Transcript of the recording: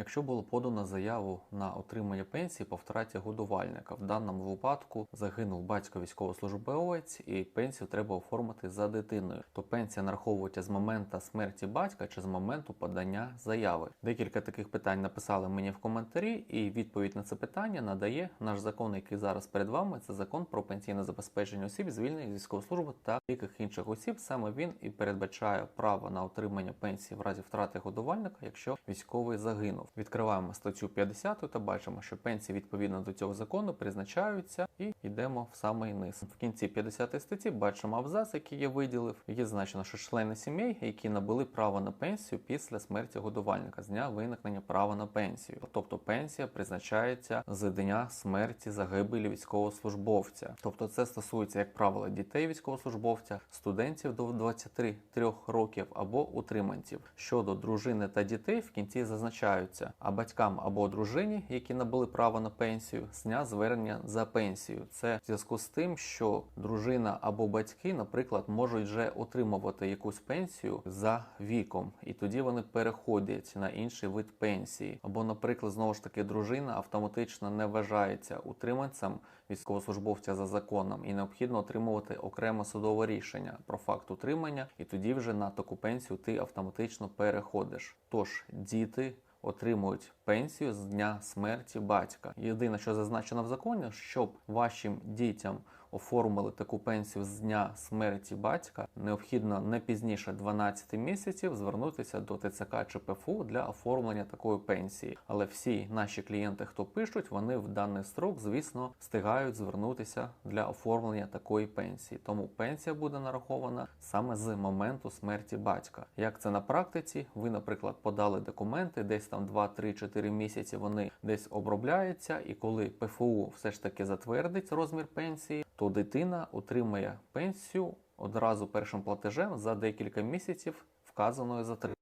Якщо було подано заяву на отримання пенсії по втраті годувальника, в даному випадку загинув батько військовослужбовець і пенсію треба оформити за дитиною, то пенсія нараховується з моменту смерті батька чи з моменту подання заяви. Декілька таких питань написали мені в коментарі, і відповідь на це питання надає наш закон, який зараз перед вами. Це закон про пенсійне забезпечення осіб, звільнених з військової служби та деяких інших осіб. Саме він і передбачає право на отримання пенсії в разі втрати годувальника, якщо військовий загинув. Відкриваємо статтю 50 та бачимо, що пенсії відповідно до цього закону призначаються і йдемо в самий низ. В кінці 50 статті бачимо абзац, який я виділив. Є значено, що члени сімей, які набули право на пенсію після смерті годувальника з дня виникнення права на пенсію. Тобто пенсія призначається з дня смерті загибелі військовослужбовця. Тобто це стосується, як правило, дітей військовослужбовця, студентів до 23 років або утриманців. Щодо дружини та дітей в кінці зазначаються, а батькам або дружині, які набули право на пенсію, з дня звернення за пенсію. Це в зв'язку з тим, що дружина або батьки, наприклад, можуть вже отримувати якусь пенсію за віком, і тоді вони переходять на інший вид пенсії. Або, наприклад, знову ж таки, дружина автоматично не вважається утриманцем військовослужбовця за законом, і необхідно отримувати окреме судове рішення про факт утримання, і тоді вже на таку пенсію ти автоматично переходиш. Тож діти отримують пенсію з дня смерті батька. Єдине, що зазначено в законі, щоб вашим дітям оформили таку пенсію з дня смерті батька, необхідно не пізніше 12 місяців звернутися до ТЦК чи ПФУ для оформлення такої пенсії. Але всі наші клієнти, хто пишуть, вони в даний строк, звісно, встигають звернутися для оформлення такої пенсії. Тому пенсія буде нарахована саме з моменту смерті батька. Як це на практиці? Ви, наприклад, подали документи, десь там 2-3-4 місяці вони десь обробляються, і коли ПФУ все ж таки затвердить розмір пенсії, то дитина отримає пенсію одразу першим платежем за декілька місяців вказаної затримки.